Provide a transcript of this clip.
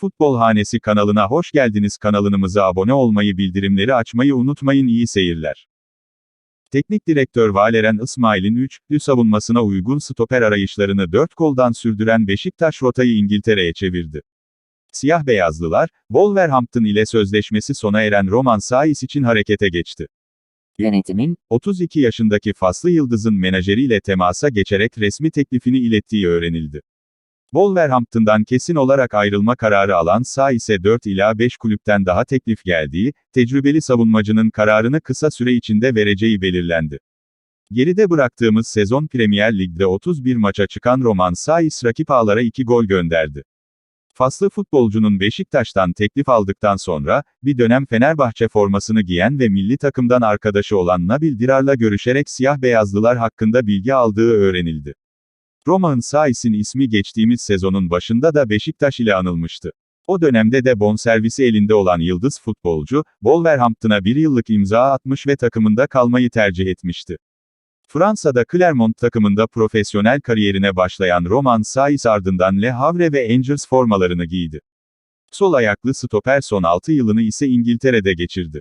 Futbol Hanesi kanalına hoş geldiniz kanalımıza abone olmayı bildirimleri açmayı unutmayın iyi seyirler. Teknik direktör Valerian İsmail'in 3'lü savunmasına uygun stoper arayışlarını 4 goldan sürdüren Beşiktaş rotayı İngiltere'ye çevirdi. Siyah beyazlılar, Wolverhampton ile sözleşmesi sona eren Roman Saiz için harekete geçti. Yönetimin, 32 yaşındaki Faslı Yıldız'ın menajeriyle temasa geçerek resmi teklifini ilettiği öğrenildi. Wolverhampton'dan kesin olarak ayrılma kararı alan Sa ise 4 ila 5 kulüpten daha teklif geldiği, tecrübeli savunmacının kararını kısa süre içinde vereceği belirlendi. Geride bıraktığımız sezon Premier Lig'de 31 maça çıkan Roman Saiz rakip ağlara 2 gol gönderdi. Faslı futbolcunun Beşiktaş'tan teklif aldıktan sonra, bir dönem Fenerbahçe formasını giyen ve milli takımdan arkadaşı olan Nabil Dirar'la görüşerek siyah beyazlılar hakkında bilgi aldığı öğrenildi. Roma'n Saiz'in ismi geçtiğimiz sezonun başında da Beşiktaş ile anılmıştı. O dönemde de bonservisi elinde olan yıldız futbolcu, Wolverhampton'a bir yıllık imza atmış ve takımında kalmayı tercih etmişti. Fransa'da Clermont takımında profesyonel kariyerine başlayan Roman Saiz ardından Le Havre ve Angers formalarını giydi. Sol ayaklı stoper son 6 yılını ise İngiltere'de geçirdi.